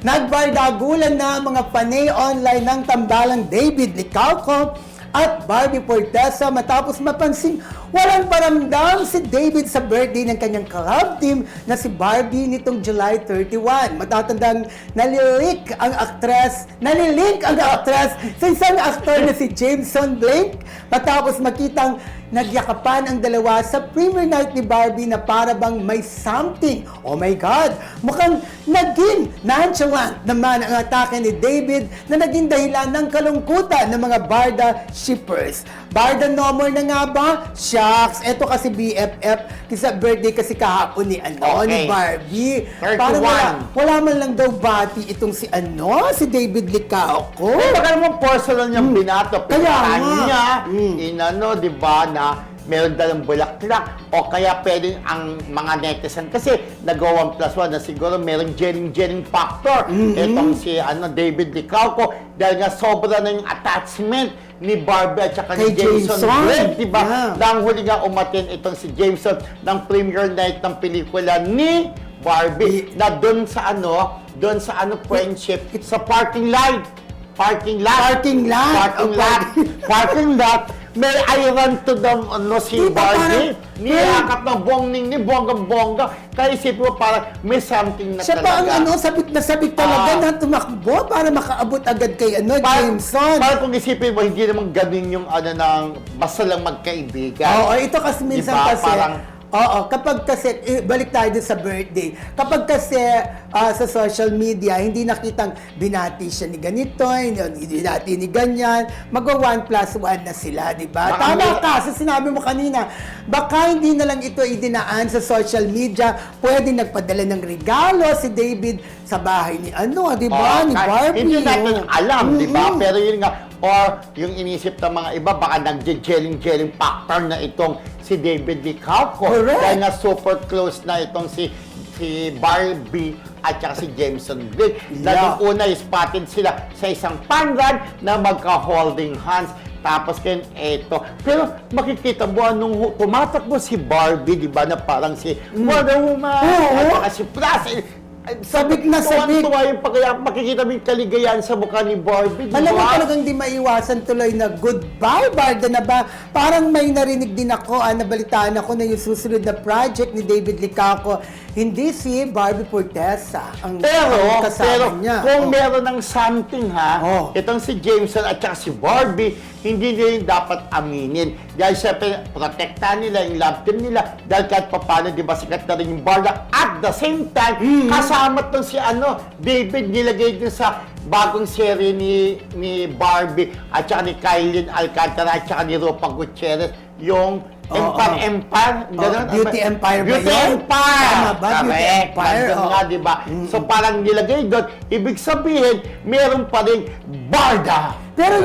Nagbardagulan na ang mga panay online ng tambalang David Licalco at Barbie Fortesa matapos mapansing walang paramdam si David sa birthday ng kanyang club team na si Barbie nitong July 31. Matatandang nalilik ang aktres, nalilink ang aktres sa isang aktor na si Jameson Blake matapos makitang Nagyakapan ang dalawa sa premiere night ni Barbie na para may something. Oh my God! Mukhang naging nonchalant naman ang atake ni David na naging dahilan ng kalungkutan ng mga Barda shippers. Barda nomor na nga ba? Shucks! Eto kasi BFF. Kasi birthday kasi kahapon ni, ano, ni Okay. Barbie. 31. Parang wala, wala man lang daw bati itong si ano, si David Licao Eh, baka naman personal niyang binato. Hmm. Kaya nga. niya, Mm. inano, di ba, na meron dalang bulaklak o kaya pwedeng ang mga netizen kasi nagawa 1 plus 1 na siguro merong jering-jering factor Mm-hmm. itong si ano, David Licauco dahil nga sobra na yung attachment ni Barbie at saka Kay ni Jason. Blake, di ba? Yeah. Nang huli nga umatin itong si Jameson ng premiere night ng pelikula ni Barbie na doon sa ano, doon sa ano friendship, sa parking lot. Parking lot. Parking lot. Parking Oh, lot. parking lot. May I run to the ano, si Di ba Barbie. parang- Niyakap ng bongning ni bongga-bongga. Kaya isipin mo parang may something na Siya pa ang talaga. ano, sabik na sabik talaga Ah. na tumakbo para makaabot agad kay ano, Parang- Jameson. Parang kung isipin mo, hindi naman ganun yung ano ng basta lang magkaibigan. Oo, ito kasi minsan Diba? kasi, Parang- oo, kapag kasi, eh, balik tayo dun sa birthday, kapag kasi ah, sa social media, hindi nakitang binati siya ni ganito, hindi binati ni ganyan, mag-1 plus 1 na sila, di ba? Baka Tama may- ka, sa sinabi mo kanina, baka hindi na lang ito idinaan sa social media, pwede nagpadala ng regalo si David sa bahay ni ano, di ba? Ni kahit Barbie. Hindi natin oh. alam, di ba? Pero yun nga, or yung inisip ng mga iba, baka nagje-jelling-jelling factor na itong si David Licauco. Correct. Dahil nga super close na itong si si Barbie at saka si Jameson Blake. Na Yeah. nung una, spotted sila sa isang pangan na magka-holding hands. Tapos kayo, eto. Pero makikita mo, nung tumatakbo si Barbie, di ba, na parang si Wonder Woman, Mm. At saka si eh, Sabik na sabik. Tuwa yung pagkaya, makikita mo yung kaligayahan sa mukha ni Barbie, Alam mo talagang di maiwasan tuloy na goodbye, Barda na ba? Parang may narinig din ako, ah, nabalitaan ako na yung susunod na project ni David Licaco, hindi si Barbie Fortesa ang, Pero, ang kasama pero niya. kung Oh. meron ng something ha, Oh. itong si Jameson at saka si Barbie, hindi nila yung dapat aminin. Dahil syempre, protektahan nila yung love team nila. Dahil kahit papano, di ba, sikat na rin yung Barda. At the same time, Mm-hmm. Kasama tong si ano, David nilagay din sa bagong serye ni ni Barbie at saka ni Kylie Alcantara at saka ni Rupa Gutierrez, yung Oo, Empire, oo. Empire, ganun? Oh, Beauty Empire ba Beauty yun? Empire! Tama ba? Beauty Correct. Empire, Nandun oo. nga, di ba? So parang nilagay doon, ibig sabihin, meron pa rin barda. Pero